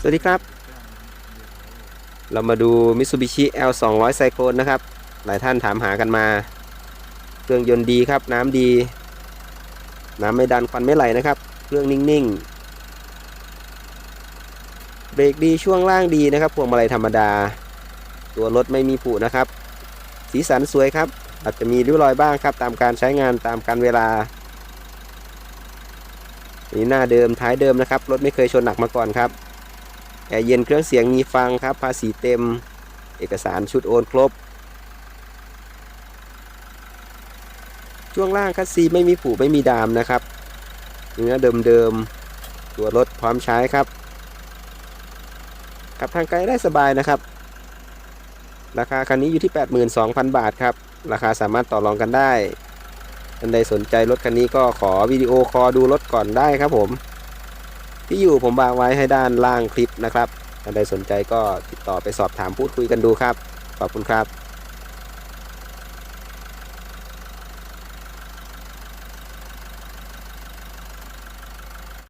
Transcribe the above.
สวัสดีครับ เรามาดู Mitsubishi L 2 0 0 Cyclone นะครับ หลายท่านถามหากันมา เครื่องยนต์ดีครับ น้ำดี น้ำไม่ดันควันไม่ไหลนะครับ เครื่องนิ่งๆ เบรกดีช่วงล่างดีนะครับ พวงมาลัยธรรมดา ตัวรถไม่มีผุนะครับ สีสันสวยครับ อาจจะมีริ้วรอยบ้างครับ ตามการใช้งานตามการเวลานี่หน้าเดิมท้ายเดิมนะครับ รถไม่เคยชนหนักมาก่อนครับ แอร์เย็นเครื่องเสียงมีฟังครับ ภาษีเต็ม เอกสารชุดโอนครบ ช่วงล่างคัสซีไม่มีผูไม่มีดามนะครับ เนื้อเดิมๆ ตัวรถพร้อมใช้ครับ ขับทางไกลได้สบายนะครับ ราคาคันนี้อยู่ที่ 82,000 บาทครับ ราคาสามารถต่อรองกันได้ท่านใดสนใจรถคันนี้ก็ขอวิดีโอคอลดูรถก่อนได้ครับผม ที่อยู่ผมวางไว้ให้ด้านล่างคลิปนะครับท่านใดสนใจก็ติดต่อไปสอบถามพูดคุยกันดูครับ ขอบคุณครับ